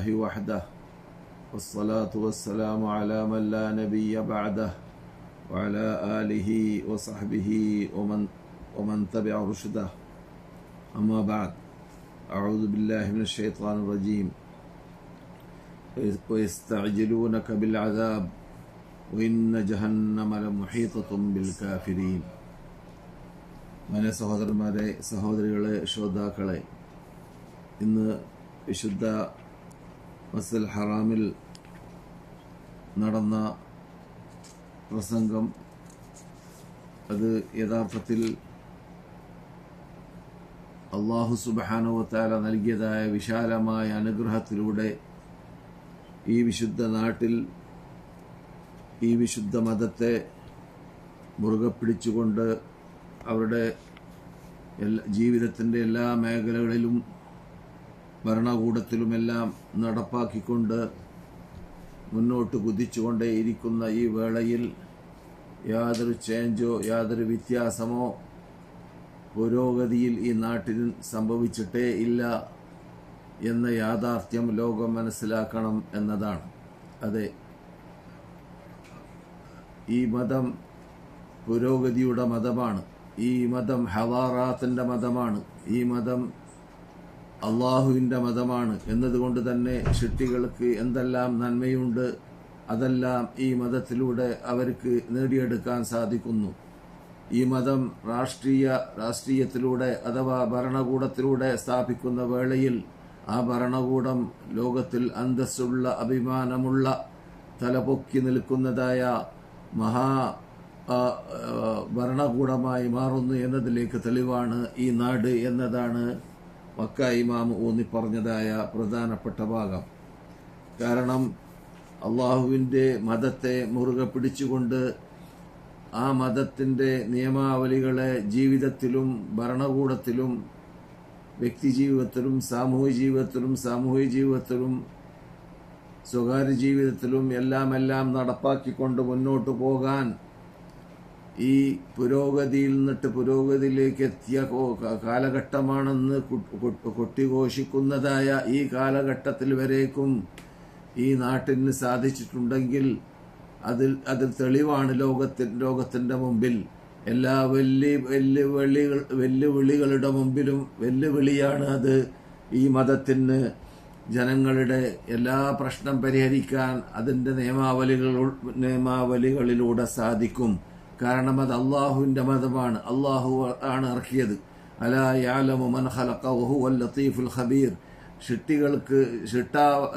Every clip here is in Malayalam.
لله وحده والصلاة والسلام على من لا نبي بعده وعلى آله وصحبه ومن ومن تبع رشده أما بعد أعوذ بالله من الشيطان الرجيم ويستعجلونك بالعذاب وإن جهنم لمحيطة بالكافرين മന സഹോദരന്മാരെ സഹോദരികളെ ശ്രോതാക്കളെ ഇന്ന് വിശുദ്ധ മസ്ജിദ് ഹറാമിൽ നടന്ന പ്രസംഗം അത് യഥാർത്ഥത്തിൽ അള്ളാഹു സുബാനുവത്താല നൽകിയതായ വിശാലമായ അനുഗ്രഹത്തിലൂടെ ഈ വിശുദ്ധ നാട്ടിൽ ഈ വിശുദ്ധ മതത്തെ മുറുകെ പിടിച്ചുകൊണ്ട് അവരുടെ എല്ലാ ജീവിതത്തിന്റെ എല്ലാ മേഖലകളിലും ഭരണകൂടത്തിലുമെല്ലാം നടപ്പാക്കിക്കൊണ്ട് മുന്നോട്ട് കുതിച്ചുകൊണ്ടേയിരിക്കുന്ന ഈ വേളയിൽ യാതൊരു ചേഞ്ചോ യാതൊരു വ്യത്യാസമോ പുരോഗതിയിൽ ഈ നാട്ടിൽ സംഭവിച്ചിട്ടേ ഇല്ല എന്ന യാഥാർത്ഥ്യം ലോകം മനസ്സിലാക്കണം എന്നതാണ്. അതെ. ഈ മതം പുരോഗതിയുടെ മതമാണ്. ഈ മതം ഹവാറാത്തിന്റെ മതമാണ്. ഈ മതം അള്ളാഹുവിന്റെ മതമാണ്. എന്നതുകൊണ്ട് തന്നെ ശിട്ടികൾക്ക് എന്തെല്ലാം നന്മയുണ്ട് അതെല്ലാം ഈ മതത്തിലൂടെ അവർക്ക് നേടിയെടുക്കാൻ സാധിക്കുന്നു. ഈ മതം രാഷ്ട്രീയ രാഷ്ട്രീയത്തിലൂടെ അഥവാ ഭരണകൂടത്തിലൂടെ സ്ഥാപിക്കുന്ന വേളയിൽ ആ ഭരണകൂടം ലോകത്തിൽ അന്തസ്സുള്ള അഭിമാനമുള്ള തലപൊക്കി നിൽക്കുന്നതായ മഹാ ഭരണകൂടമായി മാറുന്നു എന്നതിലേക്ക് തെളിവാണ് ഈ നാട് എന്നതാണ് മക്ക ഇമാം ഊന്നി പറഞ്ഞതായ പ്രധാനപ്പെട്ട ഭാഗം. കാരണം അള്ളാഹുവിന്റെ മതത്തെ മുറുകെ പിടിച്ചുകൊണ്ട് ആ മതത്തിന്റെ നിയമാവലികളെ ജീവിതത്തിലും ഭരണകൂടത്തിലും വ്യക്തി ജീവിതത്തിലും സാമൂഹിക ജീവിതത്തിലും സാമൂഹിക ജീവിതത്തിലും സ്വകാര്യ ജീവിതത്തിലും എല്ലാം എല്ലാം നടപ്പാക്കിക്കൊണ്ട് മുന്നോട്ട് പോകാൻ ഈ പുരോഗതിയിൽ നിന്നിട്ട് പുരോഗതിയിലേക്ക് എത്തിയ കാലഘട്ടമാണെന്ന് കൊട്ടിഘോഷിക്കുന്നതായ ഈ കാലഘട്ടത്തിൽ വരേക്കും ഈ നാട്ടിന് സാധിച്ചിട്ടുണ്ടെങ്കിൽ അതിൽ അതിൽ തെളിവാണ് ലോകത്തി ലോകത്തിന്റെ മുമ്പിൽ. എല്ലാ വെല്ലു വെല്ലുവിളികൾ വെല്ലുവിളികളുടെ മുമ്പിലും വെല്ലുവിളിയാണ് അത്. ഈ മതത്തിന് ജനങ്ങളുടെ എല്ലാ പ്രശ്നം പരിഹരിക്കാൻ അതിന്റെ നിയമാവലികൾ നിയമാവലികളിലൂടെ സാധിക്കും. കാരണം അത് അള്ളാഹുവിന്റെ മതമാണ്. അള്ളാഹു ആണ് ഇറക്കിയത്. അലാ യാലമു മൻ വഹുവൽ ലത്തീഫുൽ ഖബീർ. ഷിട്ടികൾക്ക് ഷിട്ടാ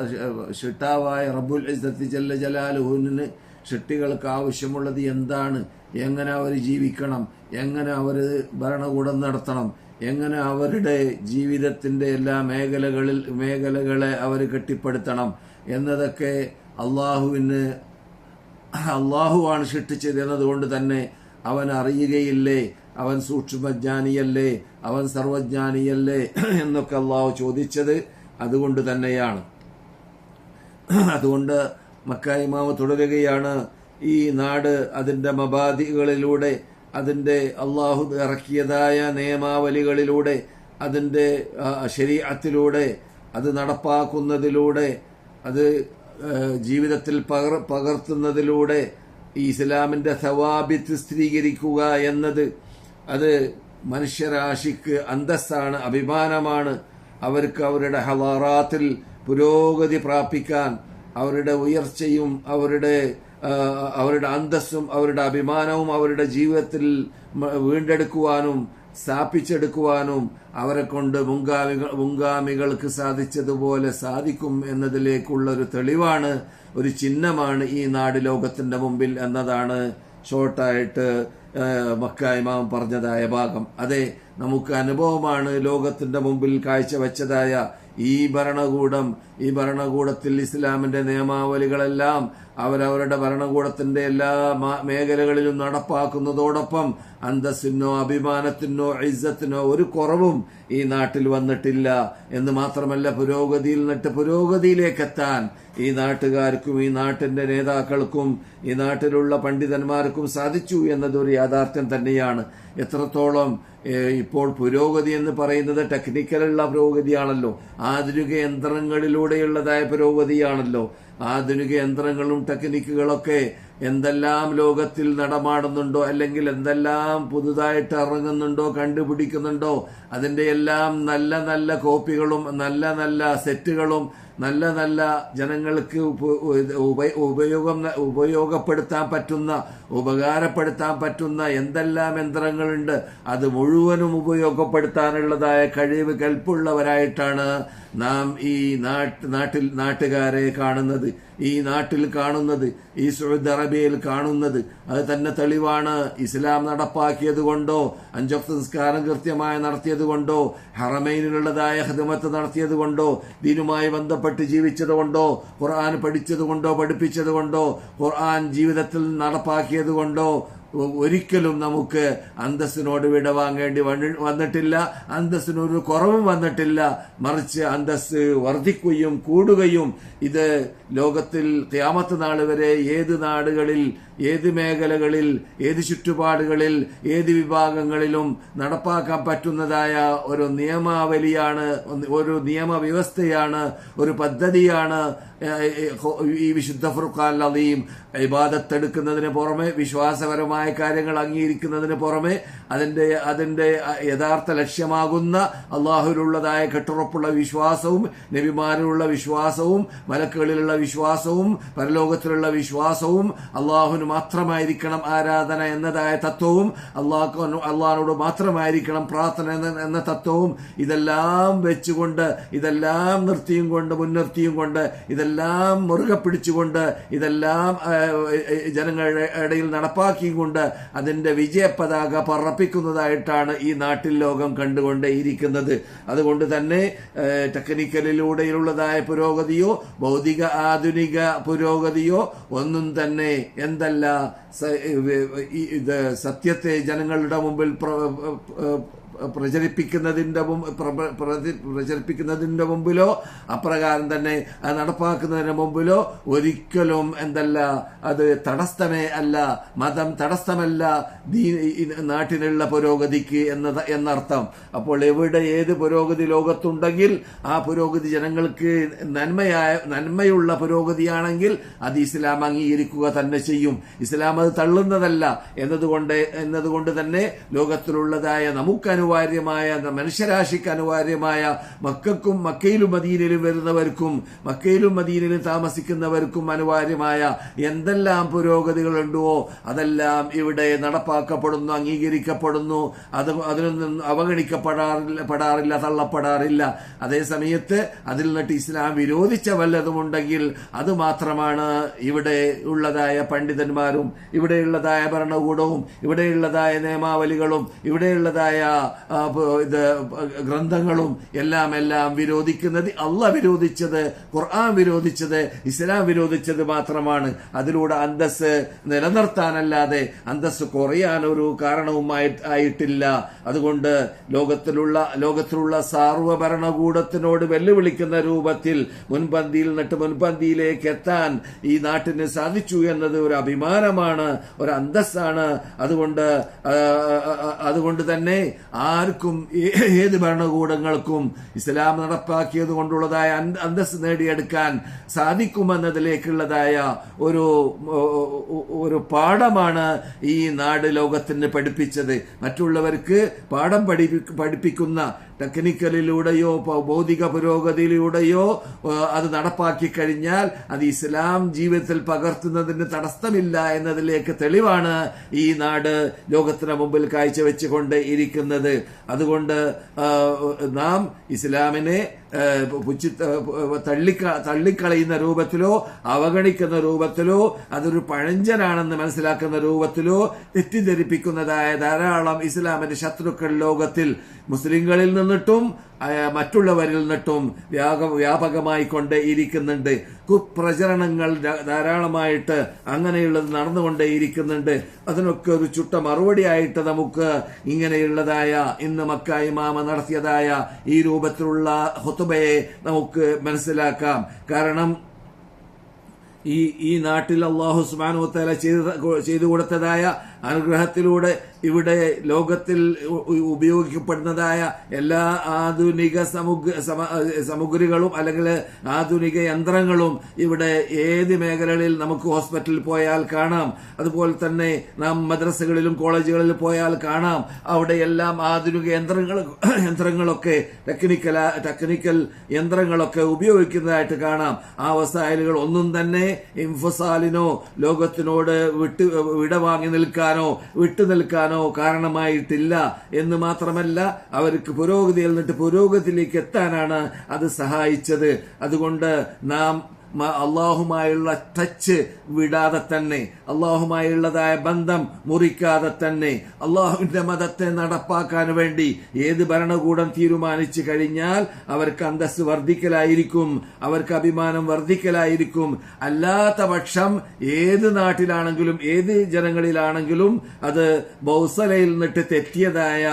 ഷിട്ടാവായ റബ്ബുൽ ഇസ്സത്തി ജല്ല ജലാലുഹുവിന് ഷിട്ടികൾക്ക് ആവശ്യമുള്ളത് എന്താണ്? എങ്ങനെ അവർ ജീവിക്കണം? എങ്ങനെ അവർ ഭരണകൂടം നടത്തണം? എങ്ങനെ അവരുടെ ജീവിതത്തിന്റെ എല്ലാ മേഖലകളിൽ മേഖലകളെ അവർ കെട്ടിപ്പടുത്തണം? എന്നതൊക്കെ അള്ളാഹുവിന് അള്ളാഹുവാണ് സൃഷ്ടിച്ചത് എന്നതുകൊണ്ട് തന്നെ അവൻ അറിയുകയില്ലേ? അവൻ സൂക്ഷ്മജ്ഞാനിയല്ലേ? അവൻ സർവജ്ഞാനിയല്ലേ? എന്നൊക്കെ അള്ളാഹു ചോദിച്ചത് അതുകൊണ്ട് തന്നെയാണ്. അതുകൊണ്ട് മക്കായിമാവ് തുടരുകയാണ്. ഈ നാട് അതിന്റെ മബാദികളിലൂടെ അതിന്റെ അള്ളാഹു ഇറക്കിയതായ നിയമാവലികളിലൂടെ അതിന്റെ ശരീരത്തിലൂടെ അത് നടപ്പാക്കുന്നതിലൂടെ അത് ജീവിതത്തിൽ പകർ പകർത്തുന്നതിലൂടെ ഈ ഇസ്ലാമിന്റെ സവാബിത്ത് സ്ഥിരീകരിക്കുക എന്നത് അത് മനുഷ്യരാശിക്ക് അന്തസ്സാണ് അഭിമാനമാണ്. അവർക്ക് അവരുടെ ഹലാറാത്തിൽ പുരോഗതി പ്രാപിക്കാൻ അവരുടെ ഉയർച്ചയും അവരുടെ അവരുടെ അന്തസ്സും അവരുടെ അഭിമാനവും അവരുടെ ജീവിതത്തിൽ വീണ്ടെടുക്കുവാനും സ്ഥാപിച്ചെടുക്കുവാനും അവരെ കൊണ്ട് മുങ്കാമികൾ മുങ്കാമികൾക്ക് സാധിച്ചതുപോലെ സാധിക്കും എന്നതിലേക്കുള്ള ഒരു തെളിവാണ് ഒരു ചിഹ്നമാണ് ഈ നാട് ലോകത്തിന്റെ മുമ്പിൽ എന്നതാണ് ഷോർട്ടായിട്ട് ഇമാം പറഞ്ഞതായ ഭാഗം. അതെ നമുക്ക് അനുഭവമാണ് ലോകത്തിന്റെ മുമ്പിൽ കാഴ്ചവെച്ചതായ ഈ ഭരണകൂടം ഈ ഭരണകൂടത്തിൽ ഇസ്ലാമിന്റെ നിയമാവലികളെല്ലാം അവരവരുടെ ഭരണകൂടത്തിന്റെ എല്ലാ മേഖലകളിലും നടപ്പാക്കുന്നതോടൊപ്പം അന്തസ്സിനോ അഭിമാനത്തിനോ ഇസ്സത്തിനോ ഒരു കുറവും ഈ നാട്ടിൽ വന്നിട്ടില്ല. എന്ന് മാത്രമല്ല പുരോഗതിയിൽ നിന്നിട്ട് പുരോഗതിയിലേക്ക് എത്താൻ ഈ നാട്ടുകാർക്കും ഈ നാട്ടിന്റെ നേതാക്കൾക്കും ഈ നാട്ടിലുള്ള പണ്ഡിതന്മാർക്കും സാധിച്ചു എന്നതൊരു യാഥാർത്ഥ്യം തന്നെയാണ്. എത്രത്തോളം ഇപ്പോൾ പുരോഗതി എന്ന് പറയുന്നത് ടെക്നിക്കലുള്ള പുരോഗതിയാണല്ലോ. ആധുനിക യന്ത്രങ്ങളിലൂടെയുള്ളതായ പുരോഗതിയാണല്ലോ. ആധുനിക യന്ത്രങ്ങളും ടെക്നിക്കുകളൊക്കെ എന്തെല്ലാം ലോകത്തിൽ നടമാടുന്നുണ്ടോ അല്ലെങ്കിൽ എന്തെല്ലാം പുതുതായിട്ട് ഇറങ്ങുന്നുണ്ടോ കണ്ടുപിടിക്കുന്നുണ്ടോ അതിന്റെ എല്ലാം നല്ല നല്ല കോപ്പികളും നല്ല നല്ല സെറ്റുകളും നല്ല നല്ല ജനങ്ങൾക്ക് ഉപ- ഉപ- ഉപയോഗം ഉപയോഗപ്പെടുത്താൻ പറ്റുന്ന ഉപകാരപ്പെടുത്താൻ പറ്റുന്ന എന്തെല്ലാം യന്ത്രങ്ങളുണ്ട് അത് മുഴുവനും ഉപയോഗപ്പെടുത്താനുള്ളതായ കഴിവ് കൽപ്പുള്ളവരായിട്ടാണ് നാം ഈ നാട്ട് നാട്ടിൽ നാട്ടുകാരെ കാണുന്നത്. ഈ നാട്ടിൽ കാണുന്നത് ഈ സൗദി അറേബ്യയിൽ കാണുന്നത്. അത് തന്നെ തെളിവാണ്. ഇസ്ലാം നടപ്പാക്കിയത് കൊണ്ടോ അഞ്ചൊക്കെ സംസ്കാരം കൃത്യമായി നടത്തിയത് കൊണ്ടോ ഹറമൈനിലുള്ളതായ ഹൃദമത്ത് നടത്തിയത് കൊണ്ടോ ദീനുമായി ബന്ധപ്പെട്ട് ജീവിച്ചത് കൊണ്ടോ ഖുർആൻ പഠിച്ചതുകൊണ്ടോ പഠിപ്പിച്ചതുകൊണ്ടോ പഠിപ്പിച്ചത് കൊണ്ടോ ഖുർആൻ ജീവിതത്തിൽ നടപ്പാക്കിയത് കൊണ്ടോ ഒരിക്കലും നമുക്ക് അന്തസ്സിനോട് വിട വാങ്ങേണ്ടി വന്നി- വന്നിട്ടില്ല. അന്തസ്സിനൊരു കുറവും വന്നിട്ടില്ല. മറിച്ച് അന്തസ് വർദ്ധിക്കുകയും കൂടുകയും ഇത് ലോകത്തിൽ ക്യാമത്ത് നാൾ വരെ ഏത് നാടുകളിൽ ഏത് മേഖലകളിൽ ഏത് ചുറ്റുപാടുകളിൽ ഏത് വിഭാഗങ്ങളിലും നടപ്പാക്കാൻ പറ്റുന്നതായ ഒരു നിയമാവലിയാണ് ഒരു നിയമവ്യവസ്ഥയാണ് ഒരു പദ്ധതിയാണ് ഈ വിശുദ്ധ ഫുർഖാൻ അലീം ഇബാദത്തെടുക്കുന്നതിന് പുറമെ വിശ്വാസപരമായ കാര്യങ്ങൾ അംഗീകരിക്കുന്നതിന് പുറമെ അതിന്റെ അതിന്റെ യഥാർത്ഥ ലക്ഷ്യമാകുന്ന അള്ളാഹുവിലുള്ളതായ കെട്ടുറപ്പുള്ള വിശ്വാസവും നബിമാരിലുള്ള വിശ്വാസവും മലക്കുകളിലുള്ള വിശ്വാസവും പരലോകത്തിലുള്ള വിശ്വാസവും അള്ളാഹുവിന് മാത്രമായിരിക്കണം ആരാധന എന്നതായ തത്വവും അള്ളാഹു അള്ളാഹിനോട് മാത്രമായിരിക്കണം പ്രാർത്ഥന എന്ന തത്വവും ഇതെല്ലാം വെച്ചുകൊണ്ട് ഇതെല്ലാം നിർത്തിയും കൊണ്ട് മുൻനിർത്തിയും കൊണ്ട് ഇതെല്ലാം മുറുകെ പിടിച്ചുകൊണ്ട് ഇതെല്ലാം ജനങ്ങളുടെ ഇടയിൽ നടപ്പാക്കിയും കൊണ്ട് അതിന്റെ വിജയ പതാക പറപ്പിക്കുന്നതായിട്ടാണ് ഈ നാട്ടിൽ ലോകം കണ്ടുകൊണ്ടേയിരിക്കുന്നത്. അതുകൊണ്ട് തന്നെ ടെക്നിക്കലിലൂടെയുള്ളതായ പുരോഗതിയോ ഭൗതിക ആധുനിക പുരോഗതിയോ ഒന്നും തന്നെ എന്തല്ല സത്യത്തെ ജനങ്ങളുടെ മുമ്പിൽ പ്ര- പ്രചരിപ്പിക്കുന്നതിന്റെ മുമ്പ് പ്രചരിപ്പിക്കുന്നതിന്റെ മുമ്പിലോ അപ്രകാരം തന്നെ നടപ്പാക്കുന്നതിന് മുമ്പിലോ ഒരിക്കലും എന്തല്ല അത് തടസ്സമേ അല്ല മതം തടസ്സമല്ല നാട്ടിലുള്ള പുരോഗതിക്ക് എന്നത് എന്നർത്ഥം. അപ്പോൾ എവിടെ ഏത് പുരോഗതി ലോകത്തുണ്ടെങ്കിൽ ആ പുരോഗതി ജനങ്ങൾക്ക് നന്മയായ നന്മയുള്ള പുരോഗതിയാണെങ്കിൽ അത് ഇസ്ലാം അംഗീകരിക്കുക തന്നെ ചെയ്യും. ഇസ്ലാം അത് തള്ളുന്നതല്ല. എന്നതുകൊണ്ട് എന്നതുകൊണ്ട് തന്നെ ലോകത്തിലുള്ളതായ നമുക്ക് അനുവാര്യമായ മനുഷ്യരാശിക്ക് അനുവാര്യമായ മക്കൾക്കും മക്കയിലും മദീനയിലും വരുന്നവർക്കും മക്കയിലും മദീനയിലും താമസിക്കുന്നവർക്കും അനിവാര്യമായ എന്തെല്ലാം പുരോഗതികളുണ്ടോ അതെല്ലാം ഇവിടെ നടപ്പാക്കപ്പെടുന്നു അംഗീകരിക്കപ്പെടുന്നു. അത് നിന്ന് അവഗണിക്കപ്പെടാറില്ല പെടാറില്ല തള്ളപ്പെടാറില്ല. അതേ സമയത്ത് അതിൽ നിന്നിട്ട് ഇസ്ലാം വിരോധിച്ച വല്ലതുമുണ്ടെങ്കിൽ അത് മാത്രമാണ് ഇവിടെ ഉള്ളതായ പണ്ഡിതന്മാരും ഇവിടെയുള്ളതായ ഭരണകൂടവും ഇവിടെയുള്ളതായ നിയമാവലികളും ഇവിടെയുള്ളതായ ഇത് ഗ്രന്ഥങ്ങളും എല്ലാം എല്ലാം വിരോധിക്കുന്നത് അല്ല വിരോധിച്ചത് ഖുർആൻ വിരോധിച്ചത് ഇസ്ലാം വിരോധിച്ചത് മാത്രമാണ്. അതിലൂടെ അന്തസ് നിലനിർത്താനല്ലാതെ അന്തസ് കുറയാൻ ഒരു കാരണവുമായി ആയിട്ടില്ല. അതുകൊണ്ട് ലോകത്തിലുള്ള ലോകത്തിലുള്ള സാർവ ഭരണകൂടത്തിനോട് വെല്ലുവിളിക്കുന്ന രൂപത്തിൽ മുൻപന്തിയിൽ നിന്നിട്ട് മുൻപന്തിയിലേക്ക് എത്താൻ ഈ നാട്ടിന് സാധിച്ചു എന്നത് ഒരു അഭിമാനമാണ് ഒരു അന്തസ്സാണ്. അതുകൊണ്ട് ആ, ആ, അതുകൊണ്ട് തന്നെ ആർക്കും ഏത് ഭരണകൂടങ്ങൾക്കും ഇസ്ലാം നടപ്പാക്കിയത് കൊണ്ടുള്ളതായ അന്തസ് നേടിയെടുക്കാൻ സാധിക്കുമെന്നതിലേക്കുള്ളതായ ഒരു ഒരു പാഠമാണ് ഈ നാട് ലോകത്തിന് പഠിപ്പിച്ചത്. മറ്റുള്ളവർക്ക് പാഠം പഠിപ്പിക്കുന്ന ടെക്നിക്കലിലൂടെയോ ഭൗതിക പുരോഗതിയിലൂടെയോ അത് നടപ്പാക്കി കഴിഞ്ഞാൽ അത് ഇസ്ലാം ജീവിതത്തിൽ പകർത്തുന്നതിന് തടസ്സമില്ല എന്നതിലേക്ക് തെളിവാണ് ഈ നാട് ലോകത്തിന് മുമ്പിൽ കാഴ്ചവെച്ചുകൊണ്ട് ഇരിക്കുന്നത്. അതുകൊണ്ട് നാം ഇസ്ലാമിനെ പുച്ചി തള്ളിക്ക തള്ളിക്കളയുന്ന രൂപത്തിലോ അവഗണിക്കുന്ന രൂപത്തിലോ അതൊരു പഴഞ്ചനാണെന്ന് മനസ്സിലാക്കുന്ന രൂപത്തിലോ തെറ്റിദ്ധരിപ്പിക്കുന്നതായ ധാരാളം ഇസ്ലാമിന്റെ ശത്രുക്കൾ ലോകത്തിൽ. മുസ്ലിങ്ങളിൽ നിന്നിട്ടും മറ്റുള്ളവരിൽ നിന്നിട്ടും വ്യാപ വ്യാപകമായി കൊണ്ടേ ഇരിക്കുന്നുണ്ട് കുപ്രചരണങ്ങൾ ധാരാളമായിട്ട് അങ്ങനെയുള്ളത് നടന്നുകൊണ്ടേ ഇരിക്കുന്നുണ്ട് അതിനൊക്കെ ഒരു ചുട്ട മറുപടിയായിട്ട് നമുക്ക് ഇങ്ങനെയുള്ളതായ ഇന്ന് മക്കായി മാമ നടത്തിയതായ ഈ രൂപത്തിലുള്ള ഹൊത്തുബയെ നമുക്ക് മനസ്സിലാക്കാം. കാരണം ഈ ഈ നാട്ടിൽ അള്ളാഹു സുബാനു തല ചെയ്ത് ചെയ്തു കൊടുത്തതായ അനുഗ്രഹത്തിലൂടെ ഇവിടെ ലോകത്തിൽ ഉപയോഗിക്കപ്പെടുന്നതായ എല്ലാ ആധുനിക സമഗ്ര സമുഗ്രികളും അല്ലെങ്കിൽ ആധുനിക യന്ത്രങ്ങളും ഇവിടെ ഏത് മേഖലകളിൽ നമുക്ക് ഹോസ്പിറ്റലിൽ പോയാൽ കാണാം. അതുപോലെ തന്നെ നാം മദ്രസകളിലും കോളേജുകളിൽ പോയാൽ കാണാം. അവിടെ എല്ലാം ആധുനിക യന്ത്രങ്ങൾ യന്ത്രങ്ങളൊക്കെ ടെക്നിക്കൽ ടെക്നിക്കൽ യന്ത്രങ്ങളൊക്കെ ഉപയോഗിക്കുന്നതായിട്ട് കാണാം. ആ വസായലുകൾ ഒന്നും തന്നെ ഇൻഫസാലിനോ ലോകത്തിനോട് വിട്ട് വിടവാങ്ങി നിൽക്കാനോ വിട്ടു നിൽക്കാനോ കാരണമായിട്ടില്ല എന്ന് മാത്രമല്ല അവർക്ക് പുരോഗതിയിൽ നിന്നിട്ട് പുരോഗതിയിലേക്ക് എത്താനാണ് അത് സഹായിച്ചത്. അതുകൊണ്ട് നാം അള്ളാഹുമായുള്ള ടച്ച് വിടാതെ തന്നെ അള്ളാഹുമായുള്ളതായ ബന്ധം മുറിക്കാതെ തന്നെ അള്ളാഹുവിന്റെ മതത്തെ നടപ്പാക്കാൻ വേണ്ടി ഏത് ഭരണകൂടം തീരുമാനിച്ചു കഴിഞ്ഞാൽ അവർക്ക് അന്തസ് വർദ്ധിക്കലായിരിക്കും അവർക്ക് അഭിമാനം വർദ്ധിക്കലായിരിക്കും. അല്ലാത്ത പക്ഷം ഏത് നാട്ടിലാണെങ്കിലും ഏത് ജനങ്ങളിലാണെങ്കിലും അത് ബൗസലയിൽ നിന്നിട്ട് തെറ്റിയതായ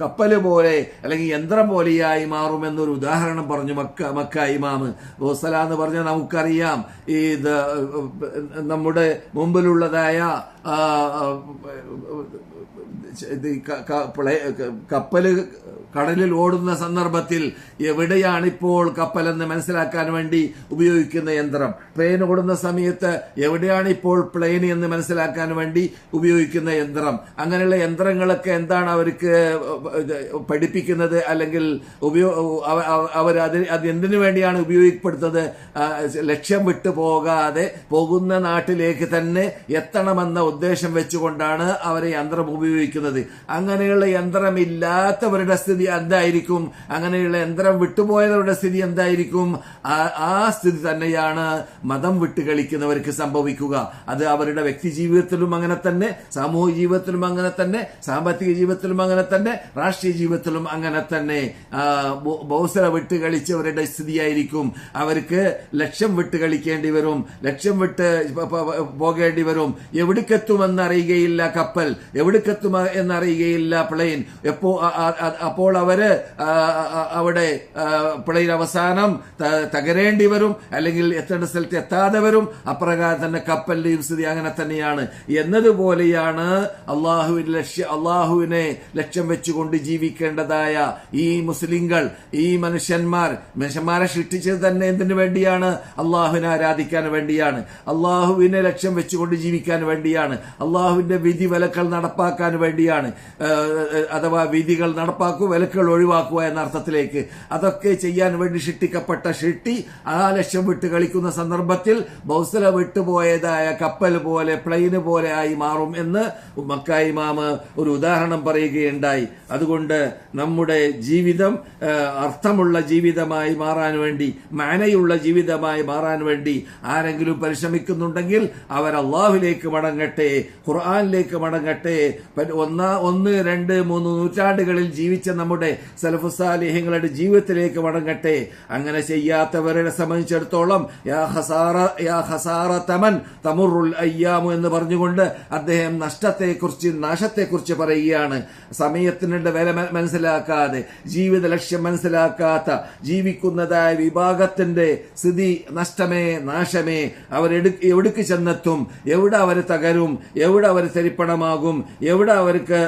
കപ്പൽ പോലെ അല്ലെങ്കിൽ യന്ത്രം പോലെയായി മാറുമെന്നൊരു ഉദാഹരണം പറഞ്ഞു മക്ക മക്ക ഇമാമ്. ബൗസല എന്ന് പറഞ്ഞാൽ നമുക്കറിയാം ഇത് നമ്മുടെ മുമ്പിലുള്ളതായ കപ്പൽ കടലിൽ ഓടുന്ന സന്ദർഭത്തിൽ എവിടെയാണ് എവിടെയാണിപ്പോൾ കപ്പലെന്ന് മനസ്സിലാക്കാൻ വേണ്ടി ഉപയോഗിക്കുന്ന യന്ത്രം? ട്രെയിൻ ഓടുന്ന സമയത്ത് എവിടെയാണ് ഇപ്പോൾ പ്ലെയിൻ എന്ന് മനസ്സിലാക്കാൻ വേണ്ടി ഉപയോഗിക്കുന്ന യന്ത്രം? അങ്ങനെയുള്ള യന്ത്രങ്ങളൊക്കെ എന്താണ് അവർക്ക് പഠിപ്പിക്കുന്നത്? അല്ലെങ്കിൽ ഉപയോ അവ- അവ- അവർ അത് അത് എന്തിനു വേണ്ടിയാണ് ഉപയോഗപ്പെടുത്തുന്നത്? ലക്ഷ്യം വിട്ടു പോകാതെ പോകുന്ന നാട്ടിലേക്ക് തന്നെ എത്തണമെന്ന ഉദ്ദേശം വെച്ചുകൊണ്ടാണ് അവരെ യന്ത്രം ഉപയോഗിക്കുന്നത്. അങ്ങനെയുള്ള യന്ത്രമില്ലാത്തവരുടെ സ്ഥിതി എന്തായിരിക്കും? അങ്ങനെയുള്ള യന്ത്രം വിട്ടുപോയവരുടെ സ്ഥിതി എന്തായിരിക്കും? ആ- സ്ഥിതി തന്നെയാണ് മതം വിട്ട് കളിക്കുന്നവർക്ക് സംഭവിക്കുക. അത് അവരുടെ വ്യക്തി ജീവിതത്തിലും അങ്ങനെ തന്നെ സാമൂഹിക ജീവിതത്തിലും അങ്ങനെ തന്നെ സാമ്പത്തിക ജീവിതത്തിലും അങ്ങനെ തന്നെ രാഷ്ട്രീയ ജീവിതത്തിലും അങ്ങനെ തന്നെ. ബോസല വിട്ട് കളിച്ചവരുടെ സ്ഥിതിയായിരിക്കും. അവർക്ക് ലക്ഷ്യം വിട്ട് കളിക്കേണ്ടി വരും. ലക്ഷ്യം വിട്ട് പോകേണ്ടി വരും. എവിടേക്കെത്തുമെന്ന് അറിയുകയില്ല കപ്പൽ. എവിടേക്കെത്തും എന്നറിയുകയില്ല പ്ലെയിൻ. എപ്പോ അപ്പോൾ അവർ അവിടെ പിള്ളയിൽ അവസാനം തകരേണ്ടി വരും അല്ലെങ്കിൽ എത്തേണ്ട സ്ഥലത്ത് എത്താതെ വരും. അപ്രകാരം തന്നെ കപ്പലിന്റെയും സ്ഥിതി അങ്ങനെ തന്നെയാണ്. എന്നതുപോലെയാണ് അള്ളാഹുവിന്റെ ലക്ഷ്യ അള്ളാഹുവിനെ ലക്ഷ്യം വെച്ചുകൊണ്ട് ജീവിക്കേണ്ടതായ ഈ മുസ്ലിങ്ങൾ ഈ മനുഷ്യന്മാർ. മനുഷ്യന്മാരെ സൃഷ്ടിച്ചത് തന്നെ എന്തിനു വേണ്ടിയാണ്? അള്ളാഹുവിനെ ആരാധിക്കാൻ വേണ്ടിയാണ്. അള്ളാഹുവിനെ ലക്ഷ്യം വെച്ചുകൊണ്ട് ജീവിക്കാൻ വേണ്ടിയാണ്. അള്ളാഹുവിന്റെ വിധി വിലക്കൾ നടപ്പാക്കാൻ വേണ്ടിയാണ്. അഥവാ വിധികൾ നടപ്പാക്കൂ വിലക്കുകൾ ഒഴിവാക്കുക എന്ന അർത്ഥത്തിലേക്ക്. അതൊക്കെ ചെയ്യാൻ വേണ്ടി ഷിട്ടിക്കപ്പെട്ട ഷിട്ടി ആ ലക്ഷ്യം വിട്ട് കളിക്കുന്ന സന്ദർഭത്തിൽ ബൗസല വിട്ടുപോയതായ കപ്പൽ പോലെ പ്ലെയിന് പോലെ ആയി മാറും എന്ന് മക്കായി മാമ് ഒരു ഉദാഹരണം പറയുകയുണ്ടായി. അതുകൊണ്ട് നമ്മുടെ ജീവിതം അർത്ഥമുള്ള ജീവിതമായി മാറാൻ വേണ്ടി മാനയുള്ള ജീവിതമായി മാറാൻ വേണ്ടി ആരെങ്കിലും പരിശ്രമിക്കുന്നുണ്ടെങ്കിൽ അവർ അള്ളാഹുലേക്ക് മടങ്ങട്ടെ ഖുർആാനിലേക്ക് മടങ്ങട്ടെ. ഒന്ന് രണ്ട് മൂന്ന് നൂറ്റാണ്ടുകളിൽ ജീവിച്ച നമ്മുടെ സലഫുസാലിഹ്യങ്ങളുടെ ജീവിതത്തിലേക്ക് മടങ്ങട്ടെ. അങ്ങനെ ചെയ്യാത്തവരെ സംബന്ധിച്ചിടത്തോളം യാ ഹസാറ യാ തമൻ തമുറുൽ അയ്യാമു എന്ന് പറഞ്ഞുകൊണ്ട് അദ്ദേഹം നഷ്ടത്തെക്കുറിച്ച് നാശത്തെക്കുറിച്ച് പറയുകയാണ്. സമയത്തിനുണ്ട് വില മനസ്സിലാക്കാതെ ജീവിത ലക്ഷ്യം മനസ്സിലാക്കാത്ത ജീവിക്കുന്നതായ വിഭാഗത്തിന്റെ സ്ഥിതി നഷ്ടമേ നാശമേ അവരെടു എവിടേക്ക് ചെന്നെത്തും? എവിടെ അവർ തകരും? എവിടെ അവർ തരിപ്പണമാകും? എവിടെ അവർക്ക്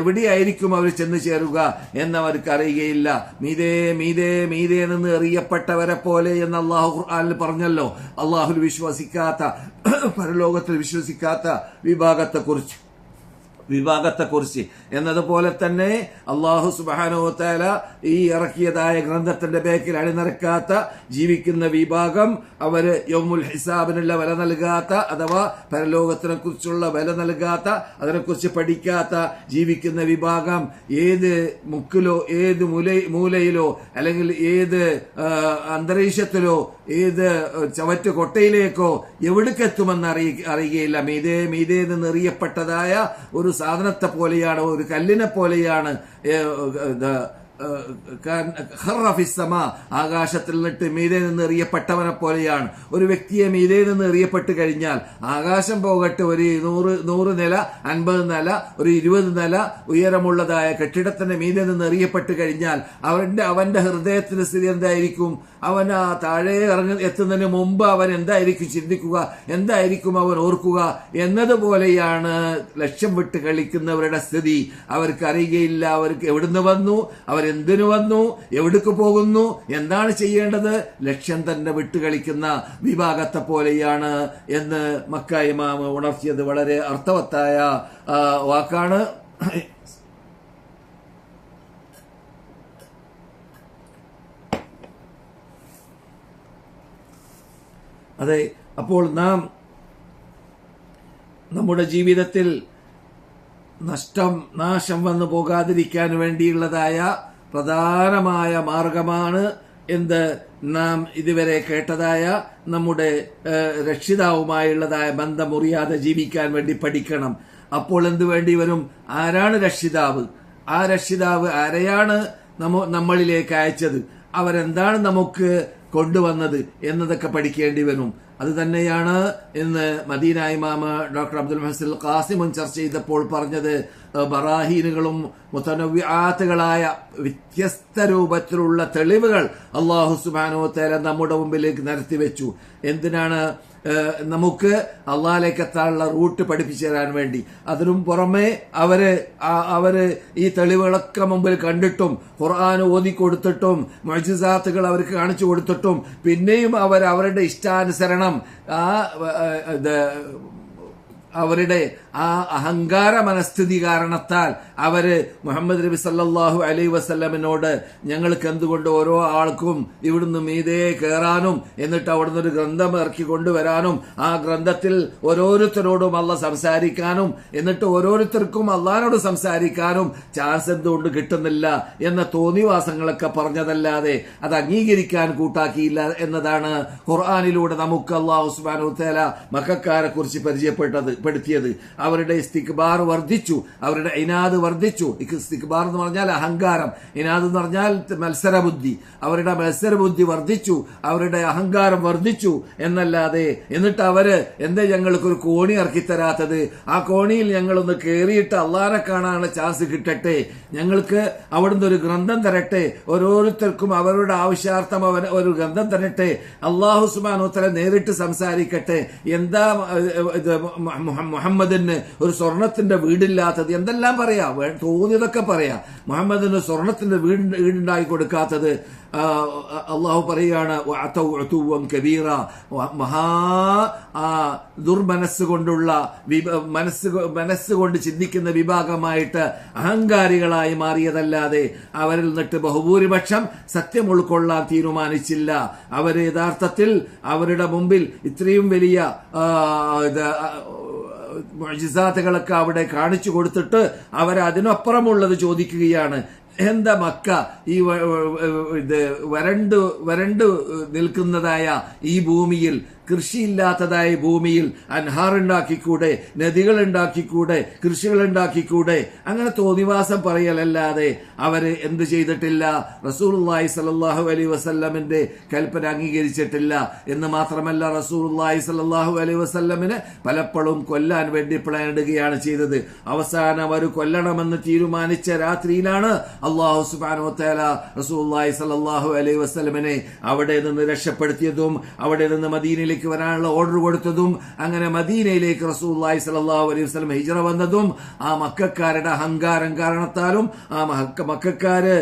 എവിടെയായിരിക്കും അവർ ചെന്ന് ചേരുക എന്നവർക്ക് അറിയുകയില്ല മീതേ മീതേ മീതേ നിന്ന് എറിയപ്പെട്ടവരെ പോലെ എന്ന് അള്ളാഹു ഖുർആാനിൽ പറഞ്ഞല്ലോ. അള്ളാഹുൽ വിശ്വസിക്കാത്ത പരലോകത്തിൽ വിശ്വസിക്കാത്ത വിഭാഗത്തെക്കുറിച്ച്. വിഭാഗത്തെക്കുറിച്ച്. എന്നതുപോലെ തന്നെ അള്ളാഹു സുബാനോത്താല ഈ ഇറക്കിയതായ ഗ്രന്ഥത്തിന്റെ ബേക്കിൽ അണിനിറക്കാത്ത ജീവിക്കുന്ന വിഭാഗം അവർ യോമുൽ ഹിസാബിനുള്ള വില നൽകാത്ത അഥവാ പരലോകത്തിനെ കുറിച്ചുള്ള വില നൽകാത്ത അതിനെക്കുറിച്ച് പഠിക്കാത്ത ജീവിക്കുന്ന വിഭാഗം ഏത് മുക്കിലോ ഏത് മുല മൂലയിലോ അല്ലെങ്കിൽ ഏത് അന്തരീക്ഷത്തിലോ ഏത് ചവറ്റ് കൊട്ടയിലേക്കോ എവിടേക്കെത്തുമെന്ന് അറിയ അറിയുകയില്ല മീതേ മീതേ നിന്ന് എറിയപ്പെട്ടതായ ഒരു സാധനത്തെ പോലെയാണ് ഒരു കല്ലിനെ പോലെയാണ് ആകാശത്തിൽ നിന്നിട്ട് മീതെ നിന്ന് എറിയപ്പെട്ടവനെ പോലെയാണ്. ഒരു വ്യക്തിയെ മീതെ നിന്ന് എറിയപ്പെട്ട് കഴിഞ്ഞാൽ ആകാശം പോകട്ടെ ഒരു നൂറ് നൂറ് നില അൻപത് നില ഒരു ഇരുപത് നില ഉയരമുള്ളതായ കെട്ടിടത്തിന്റെ മീതെ നിന്ന് എറിയപ്പെട്ട് കഴിഞ്ഞാൽ അവന്റെ അവന്റെ ഹൃദയത്തിന് സ്ഥിതി എന്തായിരിക്കും? അവൻ ആ താഴെ ഇറങ്ങി എത്തുന്നതിന് മുമ്പ് അവൻ എന്തായിരിക്കും ചിന്തിക്കുക? എന്തായിരിക്കും അവൻ ഓർക്കുക? എന്നതുപോലെയാണ് ലക്ഷ്യം വിട്ട് കളിക്കുന്നവരുടെ സ്ഥിതി. അവർക്ക് അറിയുകയില്ല. അവർക്ക് എവിടുന്ന് വന്നു? അവരെന്തിനു വന്നു? എവിടേക്ക് പോകുന്നു? എന്താണ് ചെയ്യേണ്ടത്? ലക്ഷ്യം തന്നെ വിട്ട് കളിക്കുന്ന വിഭാഗത്തെ പോലെയാണ് എന്ന് മക്ക ഇമാം ഉണർത്തിയത് വളരെ അർത്ഥവത്തായ വാക്കാണ്. അതെ അപ്പോൾ നാം നമ്മുടെ ജീവിതത്തിൽ നഷ്ടം നാശം വന്നു പോകാതിരിക്കാൻ വേണ്ടിയുള്ളതായ പ്രധാനമായ മാർഗമാണ് എന്ത് നാം ഇതുവരെ കേട്ടതായ നമ്മുടെ രക്ഷിതാവുമായുള്ളതായ ബന്ധം മുറിയാതെ ജീവിക്കാൻ വേണ്ടി പഠിക്കണം. അപ്പോൾ എന്ത് വേണ്ടി വരും? ആരാണ് രക്ഷിതാവ്? ആ രക്ഷിതാവ് ആരെയാണ് നമ്മളിലേക്ക് അയച്ചത്? അവരെന്താണ് നമുക്ക് കൊണ്ടുവന്നത് എന്നതൊക്കെ പഠിക്കേണ്ടി വരും. അത് തന്നെയാണ് ഇന്ന് മദീന ഇമാമ ഡോക്ടർ അബ്ദുൽ മഹസിൽ ഖാസിമുൻ ചർച്ച ചെയ്തപ്പോൾ പറഞ്ഞത്. ബറാഹീനുകളും മുത്തനവ്യാത്തുകളായ വ്യത്യസ്ത രൂപത്തിലുള്ള തെളിവുകൾ അള്ളാഹു സുബാനോ തേല നമ്മുടെ മുമ്പിലേക്ക് നിരത്തി വെച്ചു എന്തിനാണ് നമുക്ക് അള്ളാഹിലേക്ക് എത്താനുള്ള റൂട്ട് പഠിപ്പിച്ചു തരാൻ വേണ്ടി. അതിനും പുറമെ അവർ അവർ ഈ തെളിവുകളൊക്കെ മുമ്പിൽ കണ്ടിട്ടും ഖുർആൻ ഓതി കൊടുത്തിട്ടും മൊജിസാത്തുകൾ അവർക്ക് കാണിച്ചു കൊടുത്തിട്ടും പിന്നെയും അവർ അവരുടെ ഇഷ്ടാനുസരണം ആ അവരുടെ ആ അഹങ്കാര മനസ്ഥിതി കാരണത്താൽ അവർ മുഹമ്മദ് നബി സല്ലാഹു അലൈ വസ്ല്ലമിനോട് ഞങ്ങൾക്ക് എന്തുകൊണ്ട് ഓരോ ആൾക്കും ഇവിടുന്ന് മീതേ കയറാനും എന്നിട്ട് അവിടുന്ന് ഒരു ഗ്രന്ഥം ഇറക്കി കൊണ്ടുവരാനും ആ ഗ്രന്ഥത്തിൽ ഓരോരുത്തരോടും അല്ല സംസാരിക്കാനും എന്നിട്ട് ഓരോരുത്തർക്കും അള്ളഹാനോട് സംസാരിക്കാനും ചാൻസ് എന്തുകൊണ്ട് കിട്ടുന്നില്ല എന്ന തോന്നിവാസങ്ങളൊക്കെ പറഞ്ഞതല്ലാതെ അത് അംഗീകരിക്കാൻ കൂട്ടാക്കിയില്ല എന്നതാണ് ഖുർആാനിലൂടെ നമുക്ക് അള്ളാഹു ഉസ്മാൻ ഉത്തേല മക്കാരെ കുറിച്ച് പരിചയപ്പെട്ടത്. പെടുത്തിയത്. അവരുടെ ഇസ്തിക്ബാർ വർദ്ധിച്ചു. അവരുടെ ഇനാദ് വർദ്ധിച്ചു. ഇസ്തിക്ബാർ എന്ന് പറഞ്ഞാൽ അഹങ്കാരം. ഇനാദ് എന്ന് പറഞ്ഞാൽ മത്സരബുദ്ധി. അവരുടെ മത്സരബുദ്ധി വർദ്ധിച്ചു. അവരുടെ അഹങ്കാരം വർദ്ധിച്ചു. എന്നല്ലാതെ എന്നിട്ട് അവർ എന്താ ഞങ്ങൾക്കൊരു കോണി ഇറക്കിത്തരാത്തത്? ആ കോണിയിൽ ഞങ്ങളൊന്ന് കയറിയിട്ട് അള്ളാനെ കാണാനുള്ള ചാൻസ് കിട്ടട്ടെ. ഞങ്ങൾക്ക് അവിടുന്ന് ഒരു ഗ്രന്ഥം തരട്ടെ. ഓരോരുത്തർക്കും അവരുടെ ആവശ്യാർത്ഥം അവൻ ഒരു ഗ്രന്ഥം തരട്ടെ. അള്ളാഹു സുബാനോത്തല നേരിട്ട് സംസാരിക്കട്ടെ. എന്താ മുഹമ്മദിന് ഒരു സ്വർണത്തിന്റെ വീടില്ലാത്തത് എന്തെല്ലാം പറയാ? തോന്നിയതൊക്കെ പറയാ. മുഹമ്മദിന് സ്വർണത്തിന്റെ വീട് വീടുണ്ടാക്കി കൊടുക്കാത്തത് അള്ളാഹു "വഅതൗ കബീറ. മഹാ ദുർമനസ് കൊണ്ടുള്ള മനസ്സ് മനസ്സ് കൊണ്ട് മനസ്സുകൊണ്ട് ചിന്തിക്കുന്ന വിഭാഗമായിട്ട് അഹങ്കാരികളായി മാറിയതല്ലാതെ അവരിൽ നിന്നിട്ട് ബഹുഭൂരിപക്ഷം സത്യം ഉൾക്കൊള്ളാൻ തീരുമാനിച്ചില്ല. അവർ യഥാർത്ഥത്തിൽ അവരുടെ മുമ്പിൽ ഇത്രയും വലിയ ഇത് അവിടെ കാണിച്ചു കൊടുത്തിട്ട് അവർ അതിനപ്പുറമുള്ളത് ചോദിക്കുകയാണ്. എന്താ മക്ക? ഈ ഇത് വരണ്ട് വരണ്ട് നിൽക്കുന്നതായ ഈ ഭൂമിയിൽ കൃഷിയില്ലാത്തതായ ഭൂമിയിൽ അൻഹാർ ഉണ്ടാക്കിക്കൂടെ നദികൾ ഉണ്ടാക്കിക്കൂടെ കൃഷികൾ ഉണ്ടാക്കിക്കൂടെ അങ്ങനെ തോന്നിവാസം പറയലല്ലാതെ അവർ എന്ത് ചെയ്തിട്ടില്ല? റസൂലുള്ളാഹി സലാഹു അലൈഹി വസല്ലമിന്റെ കൽപ്പന അംഗീകരിച്ചിട്ടില്ല എന്ന് മാത്രമല്ല റസൂലുള്ളാഹി സലാഹു അലൈഹി വസല്ലമിന് പലപ്പോഴും കൊല്ലാൻ വേണ്ടി പ്ലാൻ ഇടുകയാണ് ചെയ്തത്. അവസാനം അവർ കൊല്ലണമെന്ന് തീരുമാനിച്ച രാത്രിയിലാണ് അള്ളാഹു സുബ്ഹാനഹു റസൂർലായി സ്വല്ലല്ലാഹു അലൈഹി വസ്ലമിനെ അവിടെ നിന്ന് രക്ഷപ്പെടുത്തിയതും അവിടെ നിന്ന് മദീനയിലേക്ക് വരാനുള്ള ഓർഡർ കൊടുത്തതും അങ്ങനെ മദീനയിലേക്ക് റസൂലുള്ളാഹി സ്വല്ലല്ലാഹു അലൈഹി വസ്ലം ഹിജറ വന്നതും ആ മക്കാരുടെ അഹങ്കാരം കാരണത്താലും ആ മക്ക- മക്കാര്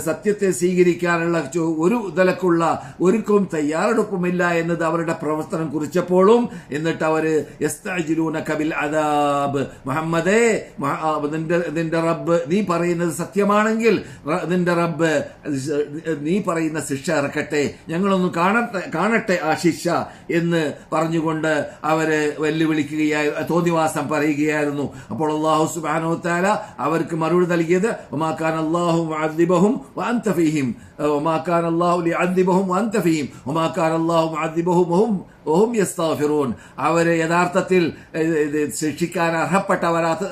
സത്യത്തെ സ്വീകരിക്കാനുള്ള ഒരു തലക്കുള്ള ഒരുക്കും തയ്യാറെടുപ്പുമില്ല എന്നത് അവരുടെ പ്രവർത്തനം കുറിച്ചപ്പോഴും എന്നിട്ട് അവർ കബിൽ അദാബ്. മുഹമ്മദേ മഹ- നിന്റെ റബ്ബ് നീ പറയുന്നത് സത്യമാണെങ്കിൽ നിന്റെ റബ്ബ് നീ പറയുന്ന ശിക്ഷ ഇറക്കട്ടെ. ഞങ്ങളൊന്ന് കാണട്ടെ കാണട്ടെ ആ ശിക്ഷ എന്ന് പറഞ്ഞുകൊണ്ട് അവരെ വെല്ലുവിളിക്കുകയായി തോന്നിവാസം പറയുകയായിരുന്നു. അപ്പോൾ അള്ളാഹു സുബാനോ താല അവർക്ക് മറുപടി നൽകിയത് ഒമാക്കാൻ അള്ളാഹു അദ്ദിബഹും വഅൻത ഫീഹിം. ഒമാക്കാൻ അള്ളാഹു അദ്ദിബഹും വഅൻത ഫീഹിം. ഒമാക്കാൻ അള്ളാഹു മുഅദ്ദിബഹും ഓഹും യസ്താഫിറൂൻ അവർ യഥാർത്ഥത്തിൽ ശിക്ഷിക്കാൻ അർഹപ്പെട്ടവരാത്ത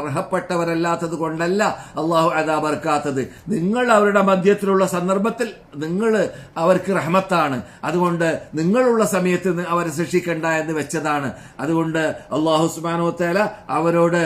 അർഹപ്പെട്ടവരല്ലാത്തത് കൊണ്ടല്ല അള്ളാഹു അതാബർക്കാത്തത് നിങ്ങൾ അവരുടെ മധ്യത്തിലുള്ള സന്ദർഭത്തിൽ നിങ്ങൾ അവർക്ക് റഹ്മത്താണ്. അതുകൊണ്ട് നിങ്ങളുള്ള സമയത്ത് അവരെ ശിക്ഷിക്കണ്ട എന്ന് വെച്ചതാണ്. അതുകൊണ്ട് അള്ളാഹു ഉസ്മാനോ തേല അവരോട്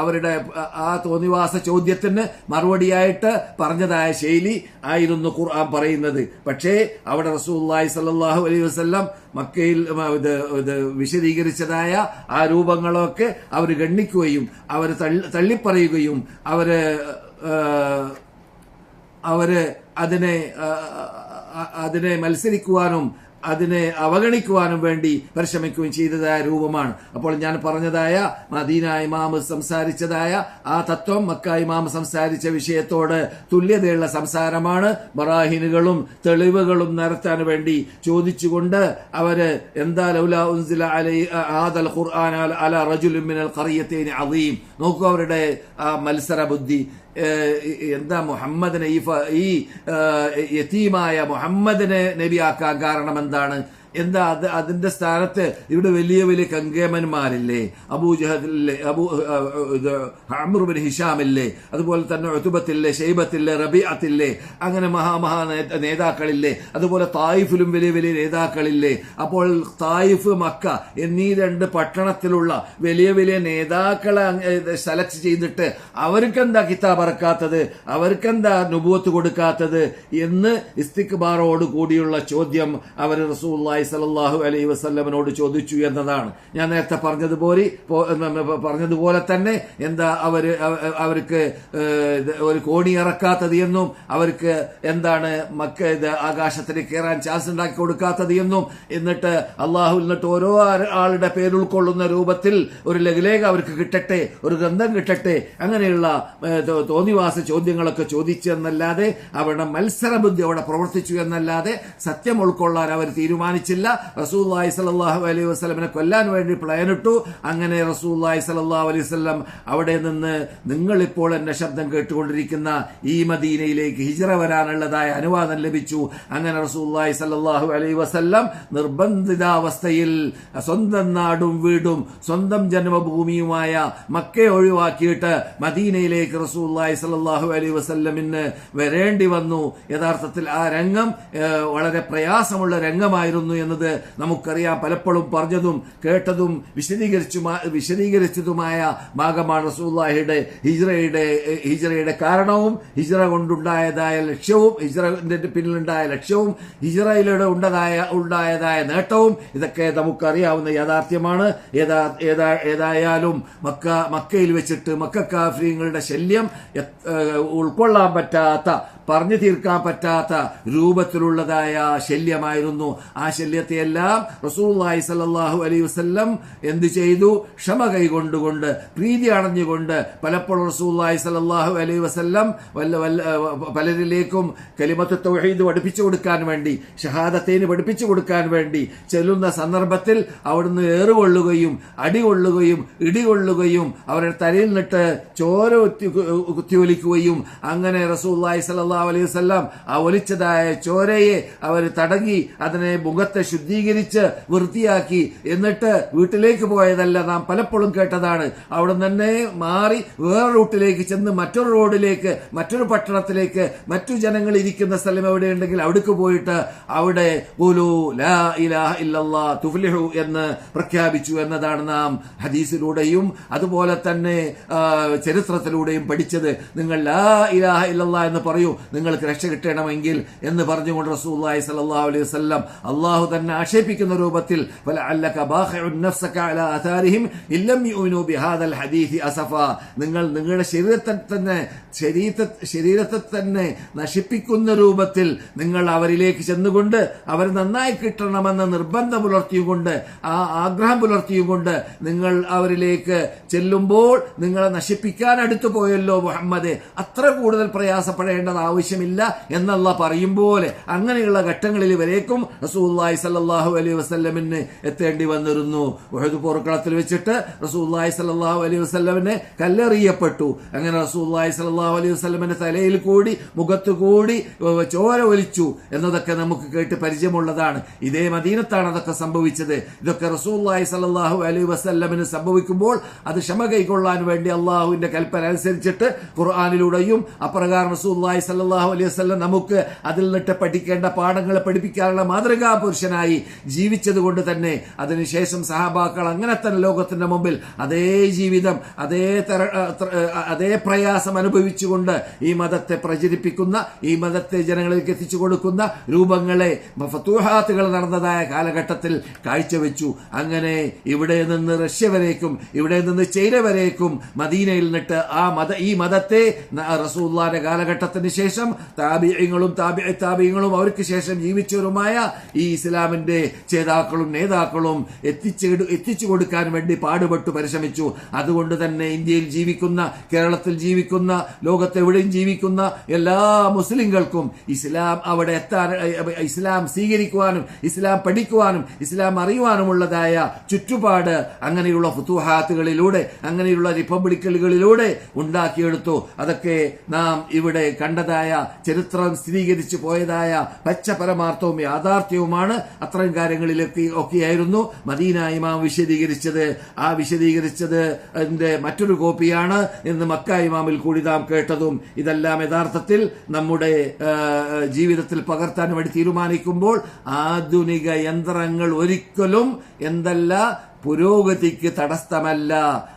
അവരുടെ ആ തോന്നിവാസ ചോദ്യത്തിന് മറുപടിയായിട്ട് പറഞ്ഞതായ ശൈലി ആയിരുന്നു ഖുർആൻ പറയുന്നത്. പക്ഷേ അവിടെ റസൂല്ലായി സല്ലാഹു അലൈഹി വസ്ല്ലാം മക്കയിൽ ഇത് വിശദീകരിച്ചതായ ആ രൂപങ്ങളൊക്കെ അവർ ഗണ്ണിക്കുകയും അവർ തള്ളിപ്പറയുകയും അവർ അവർ അതിനെ അതിനെ മത്സരിക്കുവാനും അതിനെ അവഗണിക്കുവാനും വേണ്ടി പരിശ്രമിക്കുകയും ചെയ്തതായ രൂപമാണ്. അപ്പോൾ ഞാൻ പറഞ്ഞതായ മദീന ഇമാമ് സംസാരിച്ചതായ ആ തത്വം മക്ക ഇമാമ് സംസാരിച്ച വിഷയത്തോട് തുല്യതയുള്ള സംസാരമാണ്. ബറാഹിനുകളും തെളിവുകളും നിരത്താൻ വേണ്ടി ചോദിച്ചുകൊണ്ട് അവർ എന്താ ലൗല ഉൻസില ആദൽ ഖുർആൻ അല- റജുലുമിനൽ ഖറിയത്തൈനി അദീം. നോക്കൂ അവരുടെ മത്സര ബുദ്ധി എന്താ മുഹമ്മദിനെ ഈ ഈ യതീമായ മുഹമ്മദിനെ നബിയാക്കാൻ കാരണം എന്താണ് എന്താ അത് അതിന്റെ സ്ഥാനത്ത് ഇവിടെ വലിയ വലിയ കങ്കേമന്മാരില്ലേ? അബൂജഹദില്ലേ അബൂ അമറുബിൻ ഹിഷാമില്ലേ അതുപോലെ തന്നെ ഒത്തുബത്തില്ലേ ഷെയ്ബത്തില്ലേ റബിഅത്തില്ലേ? അങ്ങനെ മഹാമഹാ നേതാക്കളില്ലേ? അതുപോലെ തായിഫിലും വലിയ വലിയ നേതാക്കളില്ലേ? അപ്പോൾ തായിഫ് മക്ക എന്നീ രണ്ട് പട്ടണത്തിലുള്ള വലിയ വലിയ നേതാക്കളെ സെലക്ട് ചെയ്തിട്ട് അവർക്കെന്താ കിതാബ് ഇറക്കാത്തത് അവർക്കെന്താ നുബൂത്ത് കൊടുക്കാത്തത്? എന്ന് ഇസ്തിക്ബാറോട് കൂടിയുള്ള ചോദ്യം അവർ റസൂല്ലായി സലല്ലാഹു അലൈ വസ്ല്ലമിനോട് ചോദിച്ചു എന്നതാണ്. ഞാൻ നേരത്തെ പറഞ്ഞതുപോലെ പറഞ്ഞതുപോലെ തന്നെ എന്താ അവർ അവർക്ക് ഒരു കോണി ഇറക്കാത്തത് എന്നും അവർക്ക് എന്താണ് മക്ക ആകാശത്തിന് കയറാൻ ചാൻസ് ഉണ്ടാക്കി കൊടുക്കാത്തത് എന്നും എന്നിട്ട് അള്ളാഹു എന്നിട്ട് ഓരോ ആളുടെ പേരുൾക്കൊള്ളുന്ന രൂപത്തിൽ ഒരു ലഘുലേഖ അവർക്ക് കിട്ടട്ടെ ഒരു ഗ്രന്ഥം കിട്ടട്ടെ അങ്ങനെയുള്ള തോന്നിവാസ ചോദ്യങ്ങളൊക്കെ ചോദിച്ചെന്നല്ലാതെ അവരുടെ മത്സരബുദ്ധി അവിടെ പ്രവർത്തിച്ചു എന്നല്ലാതെ സത്യം ഉൾക്കൊള്ളാൻ അവർ തീരുമാനിച്ചില്ല. റസൂല്ലായി സലാഹു അലൈഹി വസ്ലമിനെ കൊല്ലാൻ വേണ്ടി പ്ലാനിട്ടു അങ്ങനെ റസൂല്ലായി സലാഹു അലൈഹി വസ്ലം അവിടെ നിന്ന് നിങ്ങളിപ്പോൾ എന്റെ ശബ്ദം കേട്ടുകൊണ്ടിരിക്കുന്ന ഈ മദീനയിലേക്ക് ഹിജറ വരാനുള്ളതായ അനുവാദം ലഭിച്ചു. അങ്ങനെ റസൂല്ലായി സലാഹു അലൈഹി വസല്ലം നിർബന്ധിതാവസ്ഥയിൽ സ്വന്തം നാടും വീടും സ്വന്തം ജന്മഭൂമിയുമായ മക്കയെ ഒഴിവാക്കിയിട്ട് മദീനയിലേക്ക് റസൂല്ലായി സലാഹു അലൈഹി വസ്ല്ലമിന് വരേണ്ടി വന്നു. യഥാർത്ഥത്തിൽ ആ രംഗം വളരെ പ്രയാസമുള്ള രംഗമായിരുന്നു എന്നത് നമുക്കറിയാം. പലപ്പോഴും പറഞ്ഞതും കേട്ടതും വിശദീകരിച്ചു വിശദീകരിച്ചതുമായ ഭാഗമാണ് റസൂല്ലാഹിയുടെ ഹിജ്റയുടെ ഹിജ്റയുടെ കാരണവും ഹിജ്റ കൊണ്ടുണ്ടായതായ ലക്ഷ്യവും ഹിജ്റന്റെ പിന്നിലുണ്ടായ ലക്ഷ്യവും ഹിജ്റയിലൂടെ ഉണ്ടായ ഉണ്ടായതായ നേട്ടവും ഇതൊക്കെ നമുക്കറിയാവുന്ന യാഥാർത്ഥ്യമാണ്. ഏതാ ഏതാ ഏതായാലും മക്ക മക്കയിൽ വെച്ചിട്ട് മക്ക ശല്യം ഉൾക്കൊള്ളാൻ പറ്റാത്ത പറഞ്ഞു തീർക്കാൻ പറ്റാത്ത രൂപത്തിലുള്ളതായ ശല്യമായിരുന്നു. ആ ശല്യത്തെയെല്ലാം റസൂല്ലായി സല്ലാഹു അലൈ വസ്ല്ലം എന്ത് ചെയ്തു? ക്ഷമ കൈകൊണ്ടുകൊണ്ട് പ്രീതി അണഞ്ഞുകൊണ്ട് പലപ്പോഴും റസൂല്ലായി സല്ലാഹു അലൈ വസ്ല്ലം വല്ല വല്ല പലരിലേക്കും കലിമത്ത് തൗഹീദ് പഠിപ്പിച്ചു കൊടുക്കാൻ വേണ്ടി ഷഹാദത്തേന് പഠിപ്പിച്ചു കൊടുക്കാൻ വേണ്ടി ചെല്ലുന്ന സന്ദർഭത്തിൽ അവിടുന്ന് ഏറുകൊള്ളുകയും അടികൊള്ളുകയും ഇടികൊള്ളുകയും അവരുടെ തലയിൽ നിട്ട് ചോര കുത്തി കുത്തിയൊലിക്കുകയും അങ്ങനെ റസൂല്ലായി സല്ലല്ലാഹു അലൈഹി വസ്ലാം ആ ഒലിച്ചതായ ചോരയെ അവർ തടങ്ങി അതിനെ മുഖത്തെ ശുദ്ധീകരിച്ച് വൃത്തിയാക്കി. എന്നിട്ട് വീട്ടിലേക്ക് പോയതല്ല നാം പലപ്പോഴും കേട്ടതാണ്. അവിടെ തന്നെ മാറി വേറെ റൂട്ടിലേക്ക് ചെന്ന് മറ്റൊരു റോഡിലേക്ക് മറ്റൊരു പട്ടണത്തിലേക്ക് മറ്റു ജനങ്ങൾ ഇരിക്കുന്ന സ്ഥലം എവിടെയുണ്ടെങ്കിൽ അവിടേക്ക് പോയിട്ട് അവിടെ "ഖുലൂ ലാ ഇലാഹ ഇല്ലല്ലാ തുഫ്ലിഹു എന്ന് പ്രഖ്യാപിച്ചു എന്നതാണ് നാം ഹദീസിലൂടെയും അതുപോലെ തന്നെ ചരിത്രത്തിലൂടെയും പഠിച്ചത്. നിങ്ങൾ ലാ ഇലാഹ ഇല്ലല്ലാ എന്ന് പറയൂ. നിങ്ങൾക്ക് രക്ഷ കിട്ടണമെങ്കിൽ എന്ന് പറഞ്ഞുകൊണ്ട് റസൂലുള്ളാഹി സ്വല്ലല്ലാഹു അലൈഹി വസല്ലം അള്ളാഹു തന്നെ ആക്ഷേപിക്കുന്ന രൂപത്തിൽ "ഫലഅല്ലക ബാഖിഉൻ നഫ്സക അലാ ആഥാരിഹിം ഇല്ലം യുഅ്മിനൂ ബിഹാദൽ ഹദീസി അസഫ. നിങ്ങൾ നിങ്ങളുടെ ശരീരത്തെ തന്നെ ശരീരത്തെ തന്നെ നശിപ്പിക്കുന്ന രൂപത്തിൽ നിങ്ങൾ അവരിലേക്ക് ചെന്നുകൊണ്ട് അവർ നന്നായി കിട്ടണമെന്ന് നിർബന്ധം പുലർത്തിയുകൊണ്ട് ആ ആഗ്രഹം പുലർത്തിയുകൊണ്ട് നിങ്ങൾ അവരിലേക്ക് ചെല്ലുമ്പോൾ നിങ്ങളെ നശിപ്പിക്കാൻ അടുത്തു പോയല്ലോ മുഹമ്മദ്. അത്ര കൂടുതൽ പ്രയാസപ്പെടേണ്ടത് ആവശ്യമില്ല എന്നല്ല പറയും പോലെ. അങ്ങനെയുള്ള ഘട്ടങ്ങളിൽ വരേക്കും റസൂല്ലായി സല്ലാഹു അലൈഹി വസ്ല്ലമിന് എത്തേണ്ടി വന്നിരുന്നു. ഉഹദ് പോർക്കളത്തിൽ വെച്ചിട്ട് റസൂല്ലായി സല്ലാഹു അലൈഹി വസ്ല്ലമിനെ കല്ലെറിയപ്പെട്ടു. അങ്ങനെ റസൂല്ലായി സല്ലാഹു അലൈഹി വസ്ല്ലമിന്റെ തലയിൽ കൂടി മുഖത്ത് കൂടി ചോര ഒലിച്ചു എന്നതൊക്കെ നമുക്ക് കേട്ട് പരിചയമുള്ളതാണ്. ഇതേ മദീനത്താണ് അതൊക്കെ സംഭവിച്ചത്. ഇതൊക്കെ റസൂല്ലായി സല്ലാഹു അലൈഹി വസ്ല്ലമിന് സംഭവിക്കുമ്പോൾ അത് ക്ഷമ കൈക്കൊള്ളാൻ വേണ്ടി അള്ളാഹുവിന്റെ കൽപ്പന അനുസരിച്ചിട്ട് ഖുർആാനിലൂടെയും അപ്രകാരം റസൂല്ലായി സല്ലാഹു അലൈഹി വസ്ലം നമുക്ക് അതിൽ നിന്നിട്ട് പഠിക്കേണ്ട പാഠങ്ങളെ പഠിപ്പിക്കാനുള്ള മാതൃകാ പുരുഷനായി ജീവിച്ചത് കൊണ്ട് തന്നെ അതിനുശേഷം സഹാബാക്കൾ അങ്ങനെ തന്നെ ലോകത്തിന്റെ മുമ്പിൽ അതേ ജീവിതം അതേ തര- അതേ പ്രയാസം അനുഭവിച്ചുകൊണ്ട് ഈ മതത്തെ പ്രചരിപ്പിക്കുന്ന ഈ മതത്തെ ജനങ്ങളിലേക്ക് എത്തിച്ചു കൊടുക്കുന്ന രൂപങ്ങളെ ഫത്തൂഹാത്തുകൾ നടന്നതായ കാലഘട്ടത്തിൽ കാഴ്ചവെച്ചു. അങ്ങനെ ഇവിടെ നിന്ന് റഷ്യ വരേക്കും ഇവിടെ നിന്ന് ചൈന വരേക്കും മദീനയിൽ നിന്നിട്ട് ആ മത ഈ മതത്തെ റസൂല്ലാന്റെ കാലഘട്ടത്തിന് ശേഷം താബിയങ്ങളും താബി താബിയങ്ങളും അവർക്ക് ശേഷം ജീവിച്ചവരുമായ ഈ ഇസ്ലാമിന്റെ ചേതാക്കളും നേതാക്കളും എത്തിച്ചു എത്തിച്ചു കൊടുക്കാൻ വേണ്ടി പാടുപെട്ടു പരിശ്രമിച്ചു. അതുകൊണ്ട് തന്നെ ഇന്ത്യയിൽ ജീവിക്കുന്ന കേരളത്തിൽ ജീവിക്കുന്ന ലോകത്തെവിടെയും ജീവിക്കുന്ന എല്ലാ മുസ്ലിങ്ങൾക്കും ഇസ്ലാം അവിടെ എത്താൻ ഇസ്ലാം സ്വീകരിക്കുവാനും ഇസ്ലാം പഠിക്കുവാനും ഇസ്ലാം അറിയുവാനുമുള്ളതായ ചുറ്റുപാട് അങ്ങനെയുള്ള ഫുത്തുഹാത്തുകളിലൂടെ അങ്ങനെയുള്ള റിപ്പബ്ലിക്കുകളിലൂടെ ഉണ്ടാക്കിയെടുത്തു. അതൊക്കെ നാം ഇവിടെ കണ്ടതായ ചരിത്രം സ്ഥിരീകരിച്ചു പോയതായ പച്ച പരമാർത്ഥവും യാഥാർത്ഥ്യവുമാണ് അത്തരം കാര്യങ്ങളിലൊക്കെ ഒക്കെയായിരുന്നു. മദീന ഇമാം വിശദീകരിച്ചത്. ആ വിശദീകരിച്ചത് അതിന്റെ മറ്റൊരു കോപ്പിയാണ് എന്ന് മക്ക ഇമാമിൽ കൂടി നാം കേട്ടതും. ഇതെല്ലാം യഥാർത്ഥത്തിൽ നമ്മുടെ ജീവിതത്തിൽ പകർത്താൻ വേണ്ടി തീരുമാനിക്കുമ്പോൾ ആധുനിക യന്ത്രങ്ങൾ ഒരിക്കലും എന്തല്ല പുരോഗതിക്ക് തടസ്സമല്ല.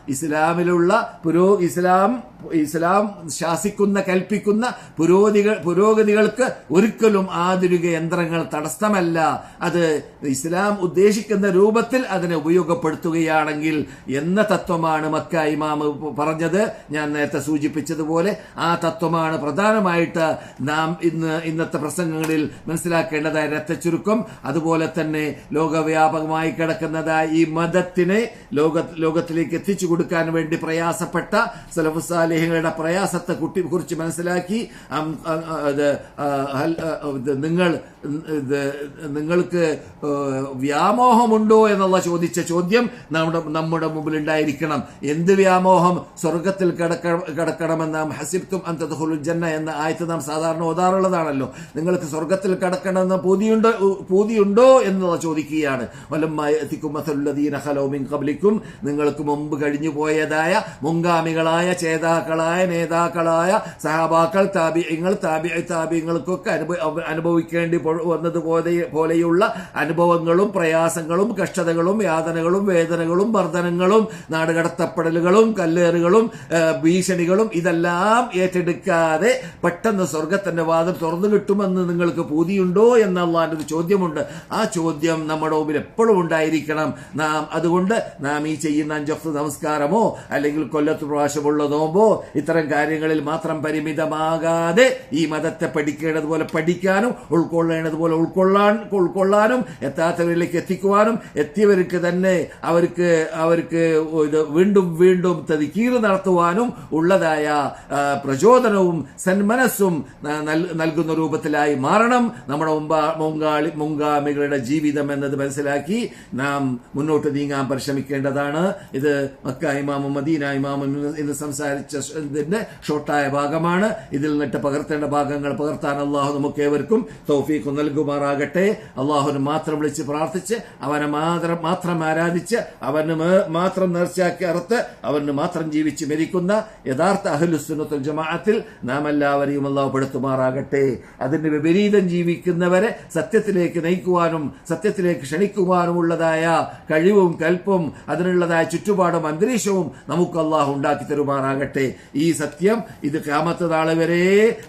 ഇസ്ലാമിലുള്ള പുരോ ഇസ്ലാം ഇസ്ലാം ശാസിക്കുന്ന കൽപ്പിക്കുന്ന പുരോഗതികൾ പുരോഗതികൾക്ക് ഒരിക്കലും ആധുനിക യന്ത്രങ്ങൾ തടസ്സമല്ല. അത് ഇസ്ലാം ഉദ്ദേശിക്കുന്ന രൂപത്തിൽ അതിനെ ഉപയോഗപ്പെടുത്തുകയാണെങ്കിൽ എന്ന തത്വമാണ് മക്ക ഇമാമ് പറഞ്ഞത്. ഞാൻ നേരത്തെ സൂചിപ്പിച്ചതുപോലെ ആ തത്വമാണ് പ്രധാനമായിട്ട് നാം ഇന്ന് ഇന്നത്തെ പ്രസംഗങ്ങളിൽ മനസ്സിലാക്കേണ്ടതായ രക്തചുരുക്കം അതുപോലെ തന്നെ ലോകവ്യാപകമായി കിടക്കുന്നതായ ഈ മതത്തിനെ ലോക ലോകത്തിലേക്ക് എത്തിച്ചു കൊടുക്കാൻ വേണ്ടി പ്രയാസപ്പെട്ട സലഫു സാലിഹങ്ങളുടെ പ്രയാസത്തെ കുട്ടി കുറിച്ച് മനസ്സിലാക്കി. നിങ്ങൾ നിങ്ങൾക്ക് വ്യാമോഹമുണ്ടോ എന്നുള്ള ചോദിച്ച ചോദ്യം നമ്മുടെ നമ്മുടെ മുമ്പിൽ ഉണ്ടായിരിക്കണം. എന്ത് വ്യാമോഹം? സ്വർഗത്തിൽ കിടക്ക കിടക്കണമെന്ന് നാം ഹസിബ്തും അന്തത് ജന്ന എന്ന ആയത്ത് നാം സാധാരണ ഓതാറുള്ളതാണല്ലോ. നിങ്ങൾക്ക് സ്വർഗത്തിൽ കിടക്കണമെന്ന് പൂതിയുണ്ടോ പൂതിയുണ്ടോ എന്നുള്ള ചോദിക്കുകയാണ്. വലമ്മായും കബലിക്കും നിങ്ങൾക്ക് മുമ്പ് കഴിഞ്ഞു പോയതായ മുൻഗാമികളായ ചേതാക്കളായ നേതാക്കളായ നേതാക്കളായ സഹാബാക്കൾ താബിയങ്ങൾ താബി താബിയങ്ങൾക്കൊക്കെ അനുഭവ അനുഭവിക്കേണ്ടി വന്നതുപോലെ വന്നത് പോലെ- പോലെയുള്ള അനുഭവങ്ങളും പ്രയാസങ്ങളും കഷ്ടതകളും യാതനകളും വേദനകളും മർദ്ദനങ്ങളും നാടുകടത്തപ്പെടലുകളും കല്ലേറുകളും ഭീഷണികളും ഇതെല്ലാം ഏറ്റെടുക്കാതെ പെട്ടെന്ന് സ്വർഗത്തിന്റെ വാദം തുറന്നു കിട്ടുമെന്ന് നിങ്ങൾക്ക് പൂതിയുണ്ടോ എന്നുള്ളതിന്റെ ഒരു ചോദ്യമുണ്ട്. ആ ചോദ്യം നമ്മുടെ മുമ്പിൽ എപ്പോഴും ഉണ്ടായിരിക്കണം. നാം അതുകൊണ്ട് നാം ഈ ചെയ്യുന്ന അഞ്ചൊക്കെ നമസ്കാരമോ അല്ലെങ്കിൽ കൊല്ലത്ത് പ്രാവശ്യമുള്ള നോമ്പോ ഇത്തരം കാര്യങ്ങളിൽ മാത്രം പരിമിതമാകാതെ ഈ മതത്തെ പഠിക്കേണ്ടതുപോലെ പഠിക്കാനും ഉൾക്കൊള്ളേണ്ടതുപോലെ ഉൾക്കൊള്ളാൻ ഉൾക്കൊള്ളാനും എത്താത്തവരിലേക്ക് എത്തിക്കുവാനും എത്തിയവർക്ക് തന്നെ അവർക്ക് അവർക്ക് ഇത് വീണ്ടും വീണ്ടും തതിക്കീറ് നടത്തുവാനും ഉള്ളതായ പ്രചോദനവും സന്മനസ്സും നൽകുന്ന രൂപത്തിലായി മാറണം. നമ്മുടെ മുങ്കാളി മുങ്കാമികളുടെ ജീവിതം എന്നത് മനസ്സിലാക്കി നാം മുന്നോട്ട് നീങ്ങാൻ പരിശ്രമിക്കേണ്ടതാണ്. ഇത് മക്ക ഇമാമും മദീന ഇമാമും ഇന്ന് സംസാരിച്ച ഇതിന്റെ ഷോർട്ടായ ഭാഗമാണ്. ഇതിൽ നിന്നിട്ട് പകർത്തേണ്ട ഭാഗങ്ങൾ പകർത്താൻ അള്ളാഹു നമുക്ക് ഏവർക്കും തൗഫീഖ് നൽകുമാറാകട്ടെ. അള്ളാഹുവിന് മാത്രം വിളിച്ച് പ്രാർത്ഥിച്ച് അവനെ മാത്രം മാത്രം ആരാധിച്ച് അവന് മാത്രം നേർച്ചയാക്കി അറുത്ത് അവന് മാത്രം ജീവിച്ച് മരിക്കുന്ന യഥാർത്ഥ അഹ്ലുസുന്നത്തുൽ ജമാഅത്തിൽ നാം എല്ലാവരെയും അള്ളാഹു പെടുത്തുമാറാകട്ടെ. അതിന് വിപരീതം ജീവിക്കുന്നവരെ സത്യത്തിലേക്ക് നയിക്കുവാനും സത്യത്തിലേക്ക് ക്ഷണിക്കുവാനുമുള്ളതായ കഴിവും കൽപ്പും അതിനുള്ളതായ ചുറ്റുപാടും അന്തരീക്ഷവും നമുക്ക് അള്ളാഹു ഉണ്ടാക്കി തരുമാറാകട്ടെ. ഈ സത്യം ഇത് കാമത്ത് നാളെ വരെ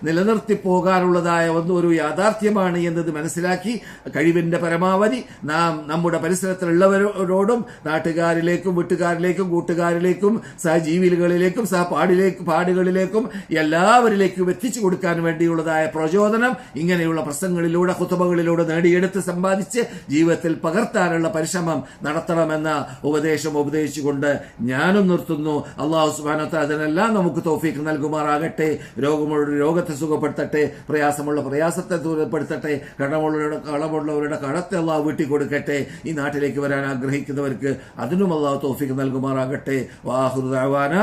നിലനിർത്തി പോകാനുള്ളതായ ഒന്ന് ഒരു യാഥാർത്ഥ്യമാണ് എന്നത് മനസ്സിലാക്കി കഴിവിന്റെ പരമാവധി നാം നമ്മുടെ പരിസരത്തിലുള്ളവരോടും നാട്ടുകാരിലേക്കും വീട്ടുകാരിലേക്കും കൂട്ടുകാരിലേക്കും സഹജീവികളിലേക്കും സഹപാടിലേക്കും പാടുകളിലേക്കും എല്ലാവരിലേക്കും എത്തിച്ചു കൊടുക്കാൻ വേണ്ടിയുള്ളതായ പ്രചോദനം ഇങ്ങനെയുള്ള പ്രസംഗങ്ങളിലൂടെ കുത്തുബകളിലൂടെ നേടിയെടുത്ത് സമ്പാദിച്ച് ജീവിതത്തിൽ പകർത്താനുള്ള പരിശ്രമം നടത്തണമെന്ന ഉപദേശം ഉപദേശിച്ചുകൊണ്ട് ഞാനും നിർത്തുന്നു. അള്ളാഹു സുബാനത്ത് അതിനെല്ലാം എല്ലാം നമുക്ക് തോഫീക്ക് നൽകുമാറാകട്ടെ. രോഗമുള്ള രോഗത്തെ സുഖപ്പെടുത്തട്ടെ. പ്രയാസമുള്ള പ്രയാസത്തെ ദൂരപ്പെടുത്തട്ടെ. കടമുള്ളവരുടെ കടമുള്ളവരുടെ കടത്തെ അള്ളാഹ് വീട്ടി കൊടുക്കട്ടെ ഈ നാട്ടിലേക്ക് വരാൻ ആഗ്രഹിക്കുന്നവർക്ക് അതിനും അള്ളാഹു തോഫീക്ക് നൽകുമാറാകട്ടെ. വാഹുദാന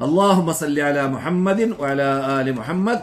അള്ളാഹു മസല്ലാല മുഹമ്മദിൻ വഅല ആലി മുഹമ്മദ്.